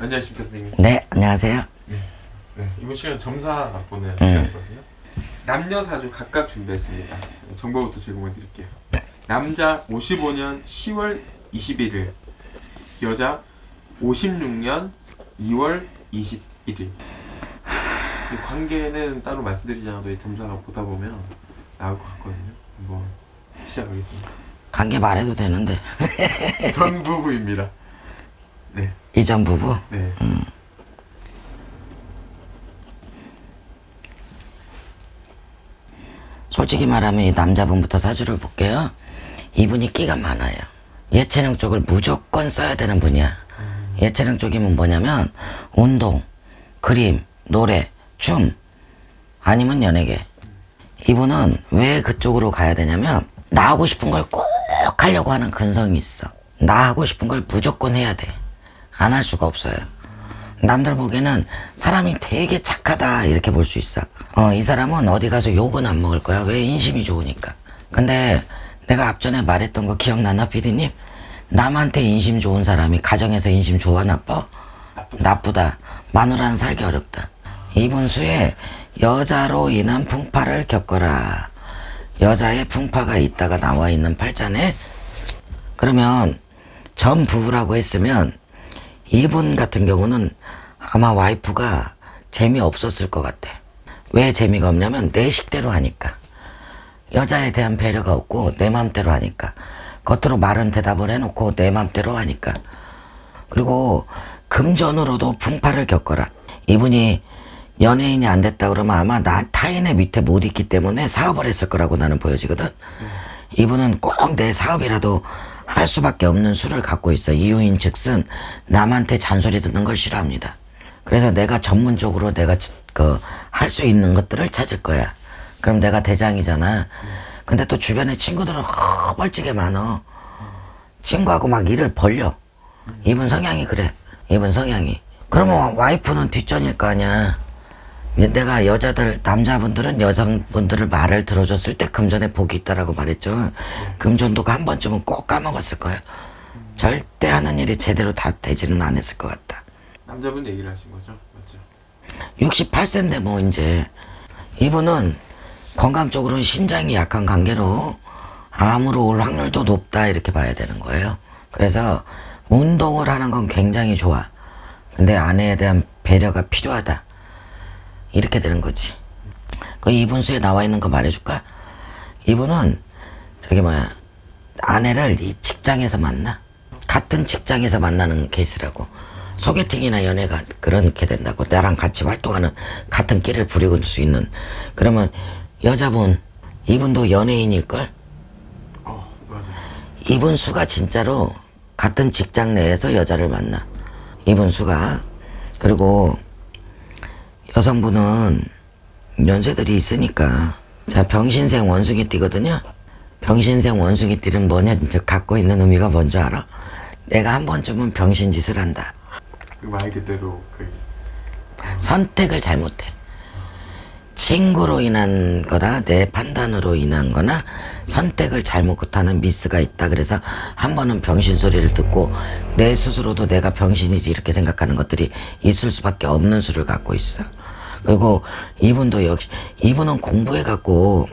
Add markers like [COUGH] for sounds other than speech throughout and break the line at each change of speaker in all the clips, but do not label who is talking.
안녕하십니까 선생님.
네, 안녕하세요.
네, 이번 시간 점사 맛보는
음.
시간이거든요. 남녀 사주 각각 준비했습니다. 정보부터 제공해 드릴게요. 남자 55년 10월 21일, 여자 56년 2월 21일. 이 관계는 따로 말씀드리지 않아도 이 점사가 보다 보면 나올 것 같거든요. 한번 시작하겠습니다.
관계 말해도 되는데
전 부부입니다. 네,
이전 부부
네.
솔직히 말하면 이 남자분부터 사주를 볼게요. 이분이 끼가 많아요. 예체능 쪽을 무조건 써야 되는 분이야. 예체능 쪽이면 뭐냐면 운동, 그림, 노래, 춤 아니면 연예계. 이분은 왜 그쪽으로 가야 되냐면 나 하고 싶은 걸 꼭 하려고 하는 근성이 있어. 나 하고 싶은 걸 무조건 해야 돼. 안 할 수가 없어요. 남들 보기에는 사람이 되게 착하다 이렇게 볼 수 있어. 어, 이 사람은 어디 가서 욕은 안 먹을 거야. 왜 인심이 좋으니까. 근데 내가 앞전에 말했던 거 기억나나 피디님? 남한테 인심 좋은 사람이 가정에서 인심 좋아 나빠? 나쁘다. 마누라는 살기 어렵다. 이분 수에 여자로 인한 풍파를 겪어라. 여자의 풍파가 있다가 나와 있는 팔자네. 그러면 전 부부라고 했으면 이분 같은 경우는 아마 와이프가 재미없었을 것 같아. 왜 재미가 없냐면 내 식대로 하니까. 여자에 대한 배려가 없고 내 맘대로 하니까. 겉으로 말은 대답을 해놓고 내 맘대로 하니까. 그리고 금전으로도 풍파를 겪어라. 이분이 연예인이 안 됐다 그러면 아마 나 타인의 밑에 못 있기 때문에 사업을 했을 거라고 나는 보여지거든. 이분은 꼭 내 사업이라도 할 수밖에 없는 수를 갖고 있어. 이유인 즉슨 남한테 잔소리 듣는 걸 싫어합니다. 그래서 내가 전문적으로 내가 그 할 수 있는 것들을 찾을 거야. 그럼 내가 대장이잖아. 근데 또 주변에 친구들은 허벌지게 많어. 친구하고 막 일을 벌려. 이분 성향이 그래. 이분 성향이. 그러면 와이프는 뒷전일 거 아니야. 이제 내가 여자들 남자분들은 여성분들을 말을 들어줬을 때 금전에 복이 있다라고 말했죠. 금전도가 한 번쯤은 꼭 까먹었을 거야. 절대 하는 일이 제대로 다 되지는 않았을 것 같다.
남자분 얘기를 하신 거죠? 맞죠?
68세인데 뭐 이제 이분은 건강 적으로는 신장이 약한 관계로 암으로 올 확률도 높다 이렇게 봐야 되는 거예요. 그래서 운동을 하는 건 굉장히 좋아. 근데 아내에 대한 배려가 필요하다. 이렇게 되는 거지. 그 이분 수에 나와 있는 거 말해줄까? 이분은 저기 뭐야 아내를 이 직장에서 만나 같은 직장에서 만나는 케이스라고 소개팅이나 연애가 그렇게 된다고 나랑 같이 활동하는 같은 끼를 부리고 수 있는 그러면 여자분 이분도 연예인일걸
어, 맞아요.
이분 수가 진짜로 같은 직장 내에서 여자를 만나. 이분 수가. 그리고 여성분은 연세들이 있으니까. 자, 병신생 원숭이 띠거든요. 병신생 원숭이 띠는 뭐냐, 갖고 있는 의미가 뭔지 알아? 내가 한 번쯤은 병신 짓을 한다.
그 말 그대로 그
선택을 잘못해. 친구로 인한 거나 내 판단으로 인한 거나 선택을 잘못하는 미스가 있다. 그래서 한 번은 병신 소리를 듣고 내 스스로도 내가 병신이지 이렇게 생각하는 것들이 있을 수밖에 없는 수를 갖고 있어. 그리고 이분도 역시, 이분은 공부해 갖고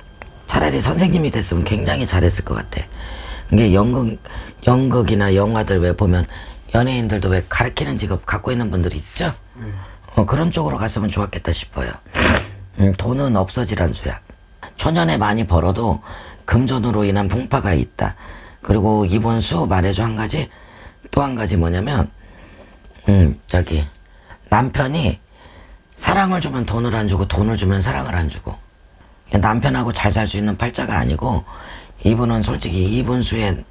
차라리 선생님이 됐으면 굉장히 잘했을 것 같아. 이게 연극, 연극이나 영화들 왜 보면 연예인들도 왜 가르치는 직업 갖고 있는 분들이 있죠? 어, 그런 쪽으로 갔으면 좋았겠다 싶어요. 음, 돈은 없어지란 수야. 초년에 많이 벌어도 금전으로 인한 풍파가 있다. 그리고 이번 수 말해줘 한 가지, 또 한 가지 뭐냐면, 음, 저기, 남편이 사랑을 주면 돈을 안 주고 돈을 주면 사랑을 안 주고, 남편하고 잘 살 수 있는 팔자가 아니고, 이분은 솔직히 이분 수에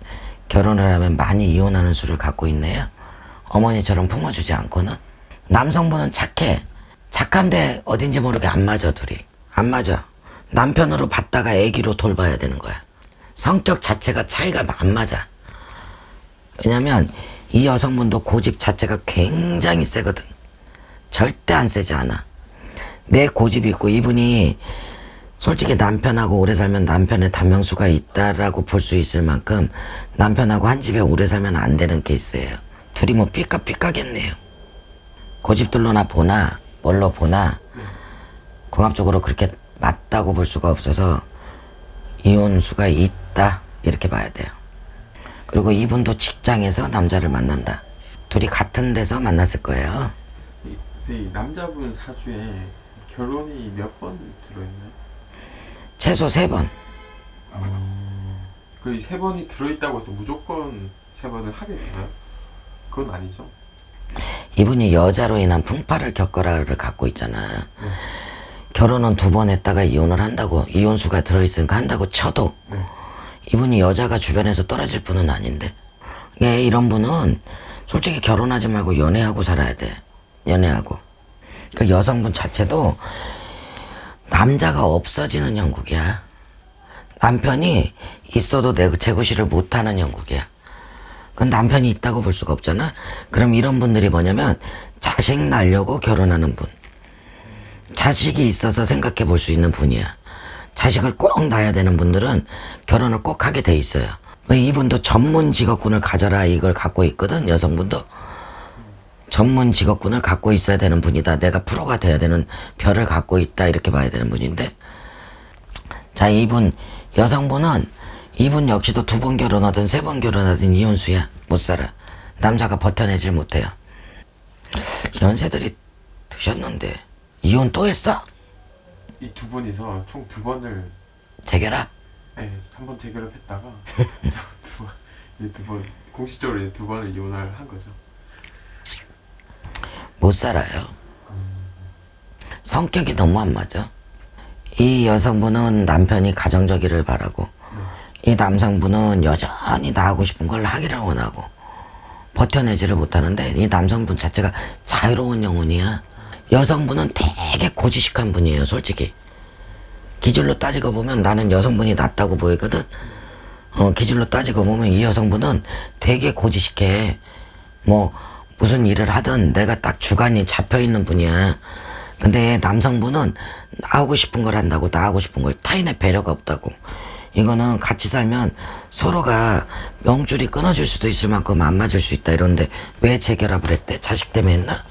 결혼을 하면 많이 이혼하는 수를 갖고 있네요. 어머니처럼 품어주지 않고는. 남성분은 착해. 착한데 어딘지 모르게 안 맞아, 둘이. 안 맞아. 남편으로 봤다가 애기로 돌봐야 되는 거야. 성격 자체가 차이가 안 맞아. 왜냐면 이 여성분도 고집 자체가 굉장히 세거든. 절대 안 세지 않아. 내 고집이 있고 이분이 솔직히 남편하고 오래 살면 남편의 단명수가 있다라고 볼 수 있을 만큼 남편하고 한 집에 오래 살면 안 되는 케이스예요. 둘이 뭐 삐까삐까겠네요. 고집들로나 보나 뭘로 보나 궁합적으로 그렇게 맞다고 볼 수가 없어서 이혼수가 있다 이렇게 봐야 돼요. 그리고 이분도 직장에서 남자를 만난다. 둘이 같은 데서 만났을 거예요.
이, 선생님 남자분 사주에 결혼이 몇 번 들어있나요?
최소 세 번.
그세 번이 들어있다고 해서 무조건 세 번을 하게 되나요? 그건 아니죠.
이분이 여자로 인한 풍파를 겪어라를 갖고 있잖아. 결혼은 두 번 했다가 이혼을 한다고 이혼수가 들어있으니까 한다고 쳐도
네.
이분이 여자가 주변에서 떨어질 분은 아닌데 예, 이런 분은 솔직히 결혼하지 말고 연애하고 살아야 돼 연애하고. 그 여성분 자체도 남자가 없어지는 형국이야. 남편이 있어도 내 재구실을 못하는 형국이야. 그건 남편이 있다고 볼 수가 없잖아. 그럼 이런 분들이 뭐냐면 자식 낳으려고 결혼하는 분. 자식이 있어서 생각해 볼 수 있는 분이야. 자식을 꼭 낳아야 되는 분들은 결혼을 꼭 하게 돼 있어요. 이분도 전문 직업군을 가져라 이걸 갖고 있거든 여성분도 전문 직업군을 갖고 있어야 되는 분이다. 내가 프로가 돼야 되는 별을 갖고 있다 이렇게 봐야 되는 분인데 자 이분 여성분은 이분 역시도 두 번 결혼하든 세 번 결혼하든 이혼수야 못 살아 남자가 버텨내질 못해요. 연세들이 드셨는데 이혼 또 했어?
이 두 분이서 총 두 번을
재결합?
네, 한 번 재결합했다가 [LAUGHS] 두 번, 이제 두 번 공식적으로 이제 두 번을 이혼을 한 거죠.
못 살아요. 성격이 너무 안 맞아. 이 여성분은 남편이 가정적이를 바라고, 이 남성분은 여전히 나 하고 싶은 걸 하기를 원하고, 버텨내지를 못하는데, 이 남성분 자체가 자유로운 영혼이야. 여성분은 되게 고지식한 분이에요, 솔직히. 기질로 따지고 보면 나는 여성분이 낫다고 보이거든. 어, 기질로 따지고 보면 이 여성분은 되게 고지식해. 뭐, 무슨 일을 하든 내가 딱 주관이 잡혀 있는 분이야. 근데 남성분은 나 하고 싶은 걸 한다고, 나 하고 싶은 걸 타인의 배려가 없다고. 이거는 같이 살면 서로가 명줄이 끊어질 수도 있을 만큼 안 맞을 수 있다 이런데 왜 재결합을 했대? 자식 때문에 했나?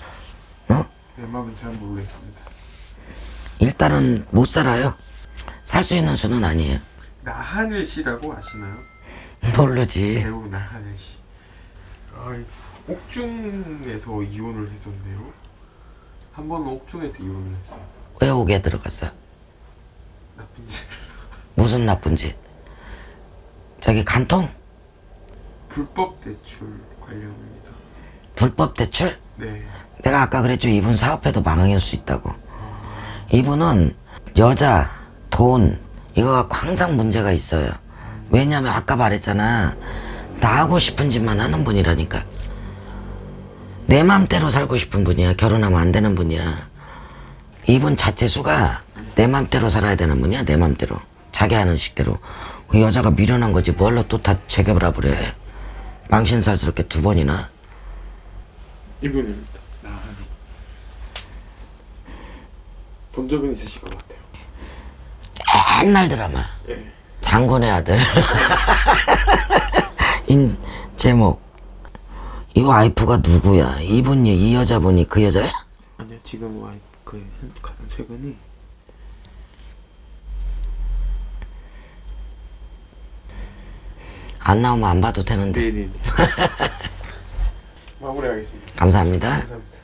어?
내 마음은 잘 모르겠습니다.
일단은 못 살아요. 살 수 있는 수는 아니에요.
나하늘 씨라고 아시나요? [LAUGHS]
모르지.
배우 나하늘 씨. 아, 옥중에서 이혼을 했었네요. 한 번은 옥중에서 이혼을 했어요.
왜 오게 들어갔어?
나쁜 짓.
무슨 나쁜 짓? 저기 간통?
불법 대출 관련입니다.
불법 대출?
네.
내가 아까 그랬죠. 이분 사업해도 망할 수 있다고. 이분은 여자, 돈, 이거 갖고 항상 문제가 있어요. 왜냐면 아까 말했잖아. 나 하고 싶은 짓만 하는 분이라니까. 내 맘대로 살고 싶은 분이야. 결혼하면 안 되는 분이야. 이분 자체 수가 내 맘대로 살아야 되는 분이야. 내 맘대로. 자기 하는 식대로. 그 여자가 미련한 거지. 뭘로 또 다 재결합을 해. 망신살스럽게 두 번이나.
이분입니다. 본 적은 있으실 것 같아요.
옛날 드라마.
예.
장군의 아들. [LAUGHS] 인 제목. 이 와이프가 누구야? 이분이 이 여자분이 그 여자야?
아니요 지금 와이프 그 현- 가장 최근이
안 나오면 안 봐도 되는데.
네네. [LAUGHS] 마무리하겠습니다.
감사합니다.
감사합니다.